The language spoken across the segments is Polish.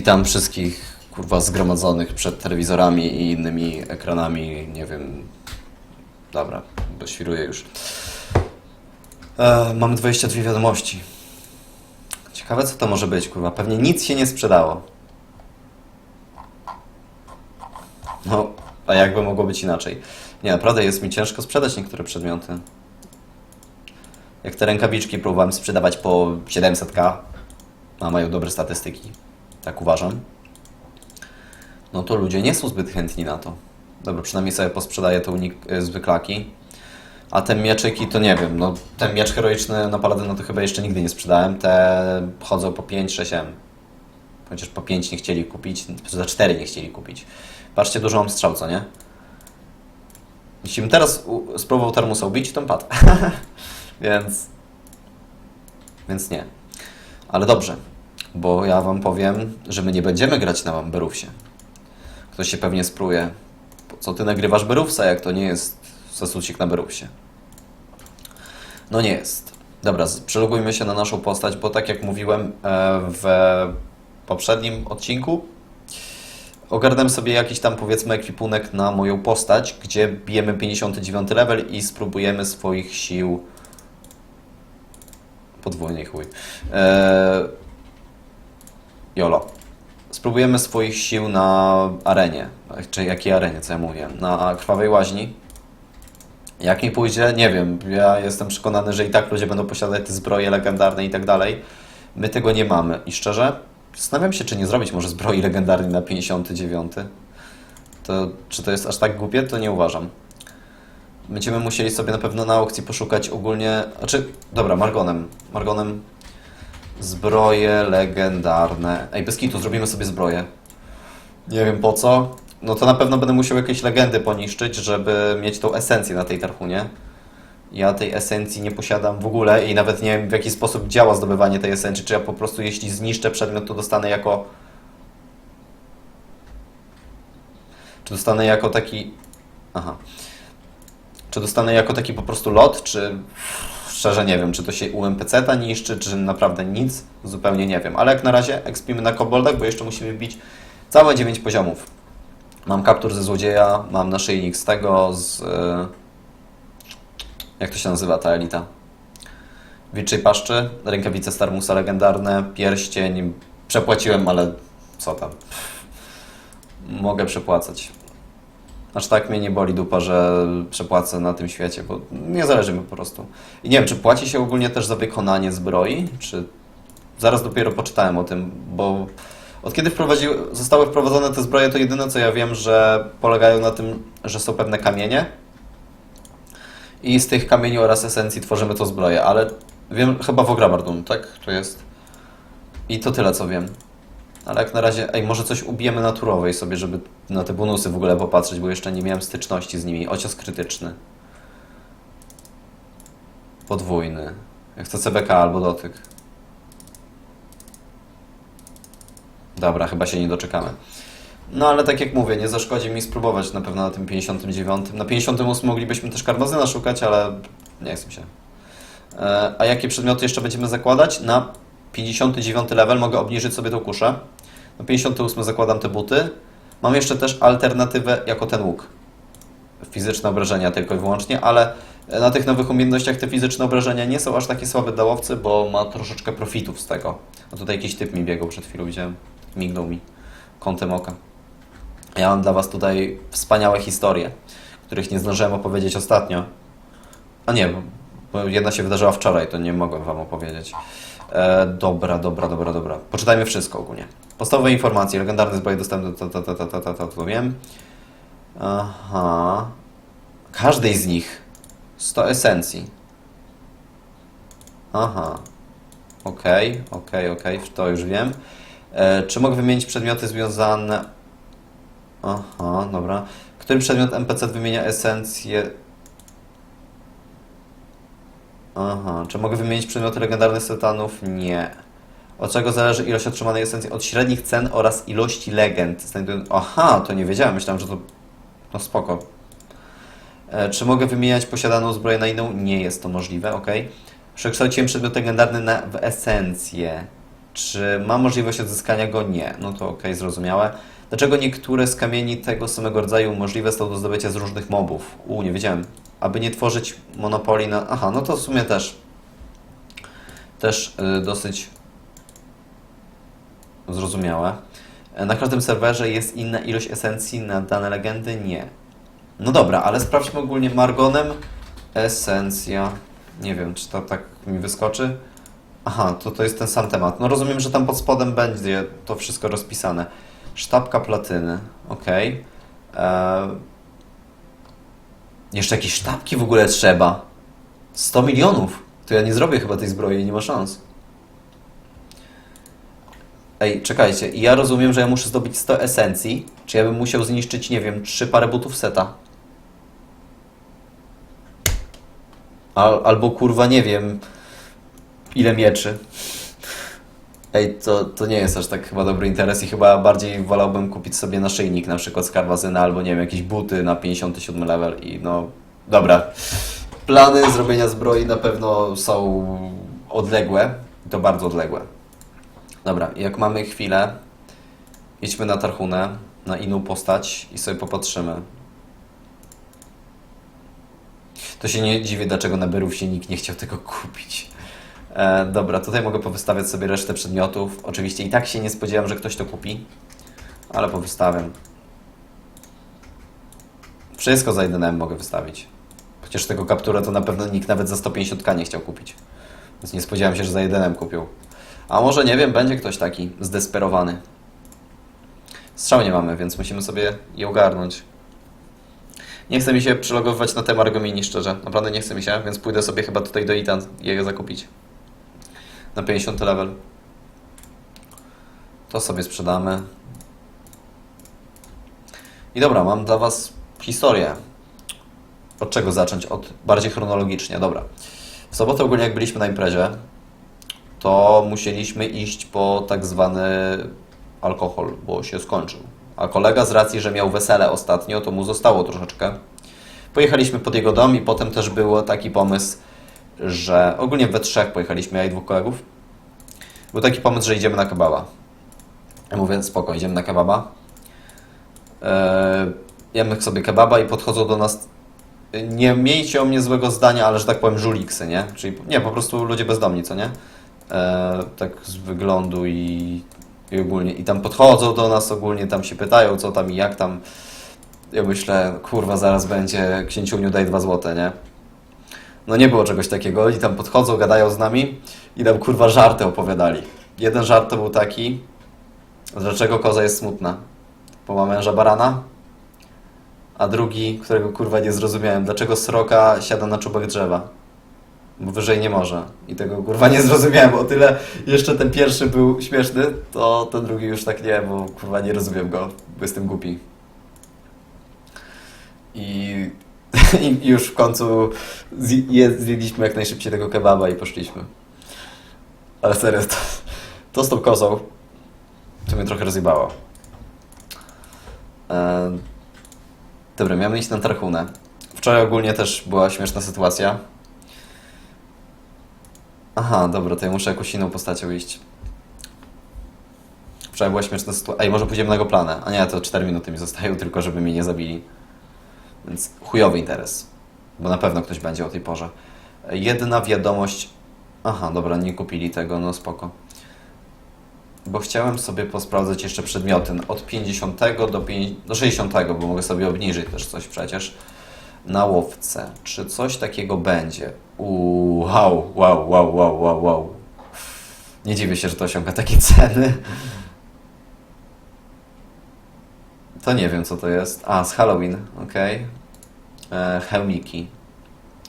Witam wszystkich kurwa zgromadzonych przed telewizorami i innymi ekranami, nie wiem. Dobra, bo już. E, mamy 22 wiadomości. Ciekawe co to może być, kurwa. Pewnie nic się nie sprzedało. No, a jakby mogło być inaczej? Nie, naprawdę jest mi ciężko sprzedać niektóre przedmioty. Jak te rękawiczki próbowałem sprzedawać po 700k, a mają dobre statystyki, tak uważam, no to ludzie nie są zbyt chętni na to. Dobra, przynajmniej sobie posprzedaję te y, zwyklaki. A te mieczyki to nie wiem, no ten miecz heroiczny na Paladyna to chyba jeszcze nigdy nie sprzedałem. Te chodzą po 5, 6 M. Chociaż po 5 nie chcieli kupić, za 4 nie chcieli kupić. Patrzcie, dużo mam strzał, co nie? Jeśli bym teraz spróbował termusa ubić, to padł. Więc... Więc nie. Ale dobrze, bo ja wam powiem, że my nie będziemy grać na Berufsie. Ktoś się pewnie spruje. Co ty nagrywasz Berufsa, jak to nie jest zasucik na Berufsie? No nie jest. Dobra, przelogujmy się na naszą postać, bo tak jak mówiłem e, w poprzednim odcinku, ogarnę sobie jakiś tam powiedzmy ekwipunek na moją postać, gdzie bijemy 59 level i spróbujemy swoich sił podwójnej chuj. Eee, Jolo. Spróbujemy swoich sił na arenie. Czy jakiej arenie, co ja mówię? Na krwawej łaźni. Jak mi pójdzie, nie wiem. Ja jestem przekonany, że i tak ludzie będą posiadać te zbroje legendarne i tak dalej. My tego nie mamy. I szczerze, zastanawiam się, czy nie zrobić może zbroi legendarnej na 59. To, czy to jest aż tak głupie? To nie uważam. Będziemy musieli sobie na pewno na aukcji poszukać ogólnie. Znaczy, dobra, Margonem. Margonem. Zbroje legendarne. Ej, bez kitu, zrobimy sobie zbroję. Nie wiem po co. No to na pewno będę musiał jakieś legendy poniszczyć, żeby mieć tą esencję na tej tarchunie. Ja tej esencji nie posiadam w ogóle i nawet nie wiem w jaki sposób działa zdobywanie tej esencji. Czy ja po prostu jeśli zniszczę przedmiot, to dostanę jako. Czy dostanę jako taki. Aha. Czy dostanę jako taki po prostu lot, czy szczerze nie wiem, czy to się u NPC-ta niszczy, czy naprawdę nic, zupełnie nie wiem. Ale jak na razie ekspimy na koboldach, bo jeszcze musimy wbić całe 9 poziomów. Mam kaptur ze złodzieja, mam naszyjnik z tego, z... e, Jak to się nazywa ta elita? Wilczej paszczy, rękawice Starmusa legendarne, pierścień. Przepłaciłem, ale co tam. Mogę przepłacać. Aż tak mnie nie boli dupa, że przepłacę na tym świecie, bo nie zależy mi po prostu. I nie wiem, czy płaci się ogólnie też za wykonanie zbroi, czy... Zaraz dopiero poczytałem o tym, bo od kiedy wprowadzi... zostały wprowadzone te zbroje, to jedyne co ja wiem, że polegają na tym, że są pewne kamienie i z tych kamieni oraz esencji tworzymy tą zbroję, ale wiem, chyba w Ograbardum, tak? To jest. I to tyle co wiem. Ale jak na razie, ej, może coś ubijemy naturowej sobie, żeby na te bonusy w ogóle popatrzeć, bo jeszcze nie miałem styczności z nimi. Ocios krytyczny. Podwójny. Jak chcę CBK albo dotyk. Dobra, chyba się nie doczekamy. No ale tak jak mówię, nie zaszkodzi mi spróbować na pewno na tym 59. Na 58 moglibyśmy też karmazyna szukać, ale nie chcę się. E, A jakie przedmioty jeszcze będziemy zakładać? Na 59 level mogę obniżyć sobie tą kuszę. Na 58 zakładam te buty. Mam jeszcze też alternatywę jako ten łuk. Fizyczne obrażenia tylko i wyłącznie, ale na tych nowych umiejętnościach te fizyczne obrażenia nie są aż takie słabe dla łowcy, bo ma troszeczkę profitów z tego. A tutaj jakiś typ mi biegał przed chwilą, widziałem. Mignął mi kątem oka. Ja mam dla Was tutaj wspaniałe historie, których nie zdążyłem opowiedzieć ostatnio. A nie, bo- bo jedna się wydarzyła wczoraj, to nie mogłem Wam opowiedzieć. E, dobra, dobra, dobra, dobra. Poczytajmy wszystko ogólnie. Podstawowe informacje. Legendarne zbroje dostępne, to, to, to, to, to, to, to, to wiem. Aha. Każdej z nich 100 esencji. Aha. Okej, okej, okej, to już wiem. E, czy mogę wymienić przedmioty związane... Aha, dobra. Który przedmiot NPC wymienia esencję... Aha, czy mogę wymienić przedmioty legendarnych setanów? Nie. Od czego zależy ilość otrzymanej esencji? Od średnich cen oraz ilości legend. Aha, to nie wiedziałem. Myślałem, że to... No spoko. E, czy mogę wymieniać posiadaną zbroję na inną? Nie jest to możliwe, ok. Przekształciłem przedmiot legendarny na, w esencję. Czy ma możliwość odzyskania go? Nie. No to okej, zrozumiałe. Dlaczego niektóre z kamieni tego samego rodzaju możliwe są do zdobycia z różnych mobów? U, nie wiedziałem. Aby nie tworzyć monopolii na... Aha, no to w sumie też... Też y, dosyć zrozumiałe. E, Na każdym serwerze jest inna ilość esencji na dane legendy? Nie. No dobra, ale sprawdźmy ogólnie Margonem. Esencja. Nie wiem, czy to tak mi wyskoczy. Aha, to to jest ten sam temat. No rozumiem, że tam pod spodem będzie to wszystko rozpisane. Sztabka platyny. Okej. Eee, Jeszcze jakieś sztabki w ogóle trzeba. 100 milionów. To ja nie zrobię chyba tej zbroi, nie ma szans. Ej, czekajcie, ja rozumiem, że ja muszę zdobyć 100 esencji, czy ja bym musiał zniszczyć, nie wiem, trzy parę butów seta. Al, albo kurwa, nie wiem, ile mieczy. Ej, to, to nie jest aż tak chyba dobry interes i chyba bardziej wolałbym kupić sobie naszyjnik, na przykład z karwazyna, albo nie wiem, jakieś buty na 57 level i no, dobra. Plany zrobienia zbroi na pewno są odległe, i to bardzo odległe. Dobra, jak mamy chwilę, idźmy na Tarhunę, na inną postać i sobie popatrzymy. To się nie dziwię, dlaczego na Berówsie nikt nie chciał tego kupić. E, dobra, tutaj mogę powystawiać sobie resztę przedmiotów. Oczywiście i tak się nie spodziewam, że ktoś to kupi, ale powystawiam. Wszystko za 1M mogę wystawić. Chociaż tego kaptura to na pewno nikt nawet za 150k nie chciał kupić. Więc nie spodziewałem się, że za 1M kupił. A może nie wiem, będzie ktoś taki zdesperowany. Strzał nie mamy, więc musimy sobie je ogarnąć. Nie chce mi się przelogowywać na te Argomini, szczerze. Naprawdę nie chce mi się, więc pójdę sobie chyba tutaj do Itan i je zakupić. Na 50 level. To sobie sprzedamy. I dobra, mam dla Was historię. Od czego zacząć? Od bardziej chronologicznie, dobra. W sobotę ogólnie jak byliśmy na imprezie, to musieliśmy iść po tak zwany alkohol, bo się skończył. A kolega z racji, że miał wesele ostatnio, to mu zostało troszeczkę. Pojechaliśmy pod jego dom i potem też był taki pomysł, że ogólnie we trzech pojechaliśmy, ja i dwóch kolegów. Był taki pomysł, że idziemy na kebaba. Ja mówię, spoko, idziemy na kebaba. Eee, jemy sobie kebaba i podchodzą do nas nie miejcie o mnie złego zdania, ale że tak powiem żuliksy, nie? Czyli nie, po prostu ludzie bezdomni, co nie? E, tak z wyglądu i, i ogólnie. I tam podchodzą do nas ogólnie, tam się pytają, co tam i jak tam. Ja myślę, kurwa, zaraz będzie, księciuniu daj dwa złote, nie? No nie było czegoś takiego. Oni tam podchodzą, gadają z nami i tam kurwa żarty opowiadali. Jeden żart to był taki, dlaczego koza jest smutna? Bo ma męża barana? A drugi, którego kurwa nie zrozumiałem, dlaczego sroka siada na czubek drzewa? Bo wyżej nie może. I tego kurwa nie zrozumiałem. O tyle jeszcze ten pierwszy był śmieszny, to ten drugi już tak nie, bo kurwa nie rozumiem go, bo jestem głupi. I, i już w końcu zje- je- zjedliśmy jak najszybciej tego kebaba i poszliśmy. Ale serio, to, to z tą kozą to mnie trochę rozjebało. Eee, Dobra, miałem iść na Tarhunę. Wczoraj ogólnie też była śmieszna sytuacja. Aha, dobra, to ja muszę jakąś inną postacią iść. Wczoraj była śmieszna sytuacja. Ej, może pójdziemy na go planę. A nie, to 4 minuty mi zostają, tylko żeby mnie nie zabili. Więc chujowy interes. Bo na pewno ktoś będzie o tej porze. Jedna wiadomość. Aha, dobra, nie kupili tego, no spoko. Bo chciałem sobie posprawdzać jeszcze przedmioty od 50 do, 5, do 60, bo mogę sobie obniżyć też coś przecież. Na łowce. Czy coś takiego będzie? Uuu, wow, wow, wow, wow, wow, wow. Nie dziwię się, że to osiąga takie ceny. To nie wiem, co to jest. A, z Halloween, okej. Okay. Hełmiki.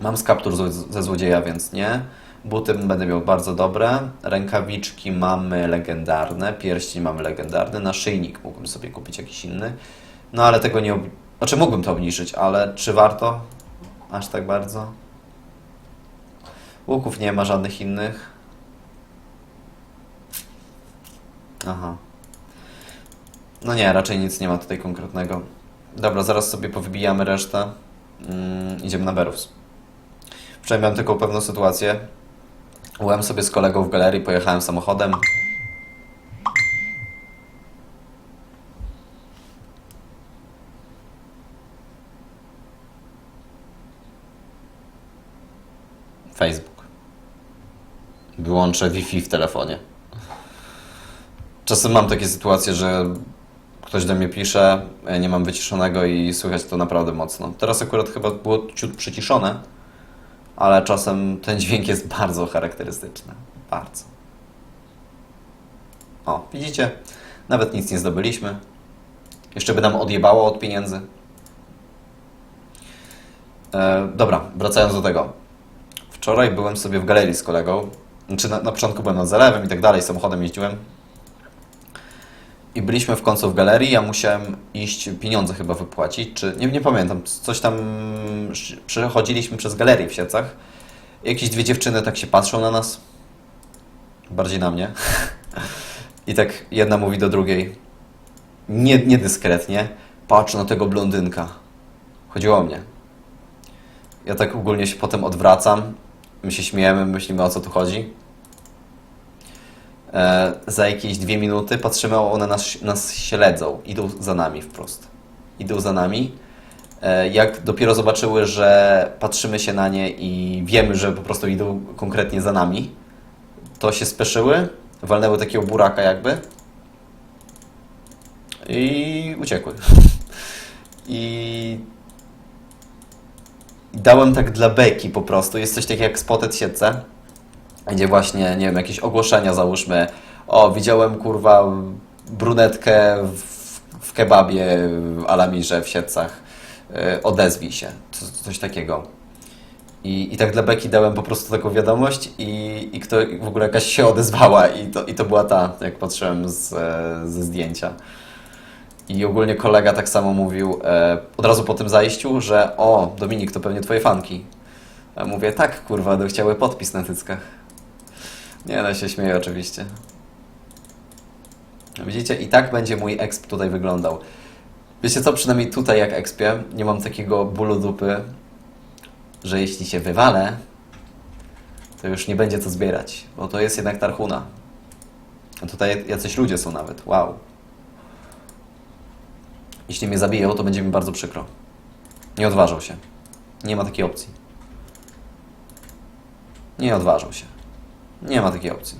Mam z kaptur z- ze złodzieja, więc nie. Buty będę miał bardzo dobre. Rękawiczki mamy legendarne. Pierścień mamy legendarny. Naszyjnik mógłbym sobie kupić jakiś inny. No ale tego nie... Ob... Znaczy mógłbym to obniżyć, ale czy warto? Aż tak bardzo? Łuków nie ma żadnych innych. Aha. No nie, raczej nic nie ma tutaj konkretnego. Dobra, zaraz sobie powybijamy resztę. Mm, idziemy na Berus. Wczoraj miałem tylko pewną sytuację. Byłem sobie z kolegą w galerii, pojechałem samochodem. Facebook. Wyłączę Wi-Fi w telefonie. Czasem mam takie sytuacje, że ktoś do mnie pisze, ja nie mam wyciszonego i słychać to naprawdę mocno. Teraz akurat chyba było ciut przyciszone, ale czasem ten dźwięk jest bardzo charakterystyczny. Bardzo. O, widzicie? Nawet nic nie zdobyliśmy. Jeszcze by nam odjebało od pieniędzy. E, dobra, wracając do tego. Wczoraj byłem sobie w galerii z kolegą. Znaczy na, na początku byłem nad zalewem i tak dalej, samochodem jeździłem. I byliśmy w końcu w galerii, ja musiałem iść pieniądze chyba wypłacić, czy nie, nie pamiętam, coś tam przechodziliśmy przez galerię w Siecach. Jakieś dwie dziewczyny tak się patrzą na nas. Bardziej na mnie. I tak jedna mówi do drugiej, nie, niedyskretnie, patrz na tego blondynka. Chodziło o mnie. Ja tak ogólnie się potem odwracam, my się śmiejemy, myślimy o co tu chodzi. E, za jakieś dwie minuty patrzymy, one nas, nas śledzą, idą za nami wprost. Idą za nami. E, jak dopiero zobaczyły, że patrzymy się na nie i wiemy, że po prostu idą konkretnie za nami, to się speszyły, walnęły takiego buraka jakby i uciekły. I dałem tak dla beki po prostu. Jest coś takiego jak Spotted Siedce, gdzie właśnie, nie wiem, jakieś ogłoszenia załóżmy. O, widziałem kurwa brunetkę w, w kebabie w Alamirze w Siedcach. Yy, Odezwij się. Co, coś takiego. I, I tak dla Beki dałem po prostu taką wiadomość i, i kto w ogóle jakaś się odezwała i to, i to była ta, jak patrzyłem z, e, ze zdjęcia. I ogólnie kolega tak samo mówił e, od razu po tym zajściu, że o, Dominik, to pewnie twoje fanki. A mówię, tak, kurwa, no, chciały podpis na tyckach. Nie, no się śmieję oczywiście. Widzicie, i tak będzie mój exp tutaj wyglądał. Wiecie co, przynajmniej tutaj jak expię, nie mam takiego bólu dupy, że jeśli się wywalę, to już nie będzie co zbierać, bo to jest jednak tarchuna. A tutaj jacyś ludzie są nawet, wow. Jeśli mnie zabiją, to będzie mi bardzo przykro. Nie odważą się. Nie ma takiej opcji. Nie odważą się. Nie ma takiej opcji.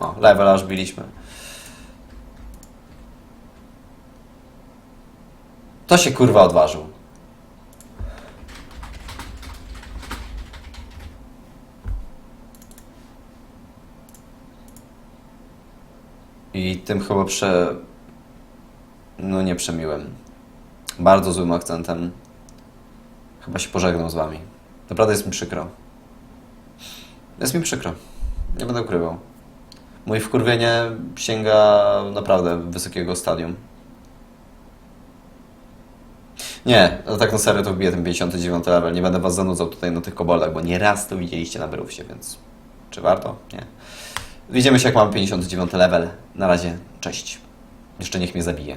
O, level aż biliśmy. To się kurwa odważył. I tym chyba prze... No nie przemiłem. Bardzo złym akcentem. Chyba się pożegnał z wami. Naprawdę jest mi przykro. Jest mi przykro. Nie będę ukrywał. Moje wkurwienie sięga naprawdę wysokiego stadium. Nie, no tak na serio to wbiję ten 59 level. Nie będę was zanudzał tutaj na tych koboldach, bo nie raz to widzieliście na Brówsie, więc czy warto? Nie. Widzimy się jak mamy 59 level. Na razie, cześć. Jeszcze niech mnie zabije.